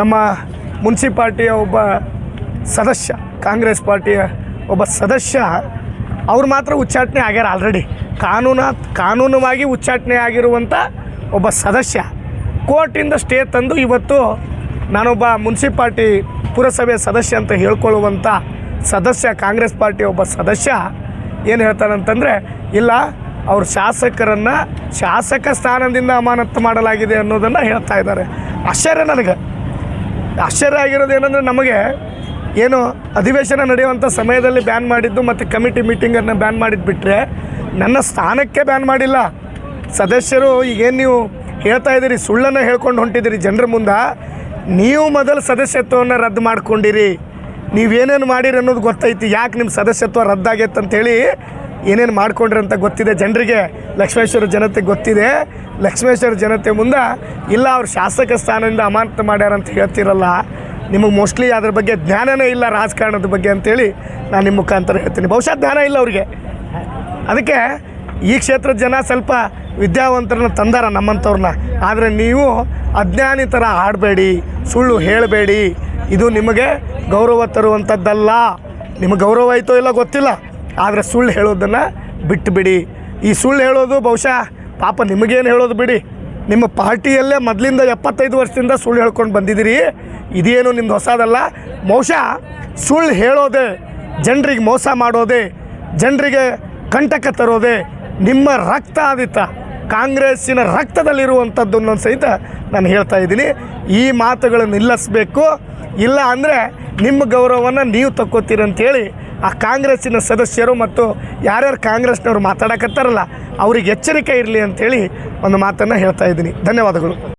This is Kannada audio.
ನಮ್ಮ ಮುನ್ಸಿಪಾಲ್ಟಿಯ ಒಬ್ಬ ಸದಸ್ಯ, ಕಾಂಗ್ರೆಸ್ ಪಾರ್ಟಿಯ ಒಬ್ಬ ಸದಸ್ಯ, ಅವ್ರು ಮಾತ್ರ ಉಚ್ಚಾಟನೆ ಆಗ್ಯಾರ ಆಲ್ರೆಡಿ ಕಾನೂನ ಕಾನೂನುವಾಗಿ ಉಚ್ಚಾಟನೆ ಆಗಿರುವಂಥ ಒಬ್ಬ ಸದಸ್ಯ. ಕೋರ್ಟಿಂದ ಸ್ಟೇ ತಂದು ಇವತ್ತು ನಾನೊಬ್ಬ ಮುನ್ಸಿಪಾಲ್ಟಿ ಪುರಸಭೆ ಸದಸ್ಯ ಅಂತ ಹೇಳ್ಕೊಳ್ಳುವಂಥ ಸದಸ್ಯ, ಕಾಂಗ್ರೆಸ್ ಪಾರ್ಟಿಯ ಒಬ್ಬ ಸದಸ್ಯ ಏನು ಹೇಳ್ತಾರಂತಂದರೆ ಇಲ್ಲ, ಅವ್ರ ಶಾಸಕರನ್ನು ಶಾಸಕ ಸ್ಥಾನದಿಂದ ಅಮಾನತು ಮಾಡಲಾಗಿದೆ ಅನ್ನೋದನ್ನು ಹೇಳ್ತಾ ಇದ್ದಾರೆ. ಆಶ್ಚರ್ಯ ನನಗೆ. ಆಶ್ಚರ್ಯ ಆಗಿರೋದು ಏನಂದರೆ ನಮಗೆ ಏನು ಅಧಿವೇಶನ ನಡೆಯುವಂಥ ಸಮಯದಲ್ಲಿ ಬ್ಯಾನ್ ಮಾಡಿದ್ದು ಮತ್ತು ಕಮಿಟಿ ಮೀಟಿಂಗನ್ನು ಬ್ಯಾನ್ ಮಾಡಿದ್ದು ಬಿಟ್ಟರೆ ನನ್ನ ಸ್ಥಾನಕ್ಕೆ ಬ್ಯಾನ್ ಮಾಡಿಲ್ಲ. ಸದಸ್ಯರು ಈಗೇನು ನೀವು ಹೇಳ್ತಾ ಇದ್ದೀರಿ, ಸುಳ್ಳನ್ನು ಹೇಳ್ಕೊಂಡು ಹೊಂಟಿದ್ದೀರಿ ಜನರ ಮುಂದೆ, ನೀವು ಮೊದಲು ಸದಸ್ಯತ್ವವನ್ನು ರದ್ದು ಮಾಡ್ಕೊಂಡಿರಿ. ನೀವೇನೇನು ಮಾಡಿರಿ ಅನ್ನೋದು ಗೊತ್ತೈತಿ. ಯಾಕೆ ನಿಮ್ಮ ಸದಸ್ಯತ್ವ ರದ್ದಾಗೈತೆ ಅಂತೇಳಿ ಏನೇನು ಮಾಡ್ಕೊಂಡ್ರಿ ಅಂತ ಗೊತ್ತಿದೆ. ಜನರಿಗೆ ಲಕ್ಷ್ಮೇಶ್ವರ ಜನತೆ ಗೊತ್ತಿದೆ. ಲಕ್ಷ್ಮೇಶ್ವರ ಜನತೆ ಮುಂದೆ ಇಲ್ಲ, ಅವ್ರು ಶಾಸಕ ಸ್ಥಾನದಿಂದ ಅಮಾನತು ಮಾಡ್ಯಾರ ಅಂತ ಹೇಳ್ತಿರಲ್ಲ. ನಿಮಗೆ ಮೋಸ್ಟ್ಲಿ ಅದ್ರ ಬಗ್ಗೆ ಜ್ಞಾನನೇ ಇಲ್ಲ ರಾಜಕಾರಣದ ಬಗ್ಗೆ ಅಂತೇಳಿ ನಾನು ನಿಮ್ಮ ಮುಖಾಂತರ ಹೇಳ್ತೀನಿ. ಬಹುಶಃ ಜ್ಞಾನ ಇಲ್ಲ ಅವ್ರಿಗೆ. ಅದಕ್ಕೆ ಈ ಕ್ಷೇತ್ರದ ಜನ ಸ್ವಲ್ಪ ವಿದ್ಯಾವಂತರನ್ನ ತಂದಾರ ನಮ್ಮಂಥವ್ರನ್ನ. ಆದರೆ ನೀವು ಅಜ್ಞಾನಿ ಥರ ಆಡಬೇಡಿ ಸುಳ್ಳು ಹೇಳಬೇಡಿ. ಇದು ನಿಮಗೆ ಗೌರವ ತರುವಂಥದ್ದಲ್ಲ ನಿಮಗೆ ಗೌರವ ಆಯಿತೋ ಇಲ್ಲ ಗೊತ್ತಿಲ್ಲ. ಆದರೆ ಸುಳ್ಳು ಹೇಳೋದನ್ನು ಬಿಟ್ಟುಬಿಡಿ ಈ ಸುಳ್ಳು ಹೇಳೋದು ಬಹುಶಃ ಪಾಪ ನಿಮಗೇನು ಹೇಳೋದು ಬಿಡಿ. ನಿಮ್ಮ ಪಾರ್ಟಿಯಲ್ಲೇ ಮೊದಲಿಂದ ಎಪ್ಪತ್ತೈದು ವರ್ಷದಿಂದ ಸುಳ್ಳು ಹೇಳ್ಕೊಂಡು ಬಂದಿದ್ದೀರಿ. ಇದೇನು ನಿಮ್ದು ಹೊಸದಲ್ಲ. ಬಹುಶಃ ಸುಳ್ಳು ಹೇಳೋದೇ, ಜನರಿಗೆ ಮೋಸ ಮಾಡೋದೇ, ಜನರಿಗೆ ಕಂಟಕ ತರೋದೇ ನಿಮ್ಮ ರಕ್ತಾದಿತ, ಕಾಂಗ್ರೆಸ್ಸಿನ ರಕ್ತದಲ್ಲಿರುವಂಥದ್ದು ಅನ್ನೋದು ಸಹಿತ ನಾನು ಹೇಳ್ತಾ ಇದ್ದೀನಿ. ಈ ಮಾತುಗಳನ್ನು ನಿಲ್ಲಿಸ್ಬೇಕು. ಇಲ್ಲ ಅಂದರೆ ನಿಮ್ಮ ಗೌರವವನ್ನು ನೀವು ತಕ್ಕೋತೀರಿ ಅಂತೇಳಿ ಆ ಕಾಂಗ್ರೆಸ್ಸಿನ ಸದಸ್ಯರು ಮತ್ತು ಯಾರ್ಯಾರು ಕಾಂಗ್ರೆಸ್ನವ್ರು ಮಾತಾಡಕತ್ತಾರಲ್ಲ, ಅವ್ರಿಗೆ ಎಚ್ಚರಿಕೆ ಇರಲಿ ಅಂತೇಳಿ ಒಂದು ಮಾತನ್ನು ಹೇಳ್ತಾ ಇದ್ದೀನಿ. ಧನ್ಯವಾದಗಳು.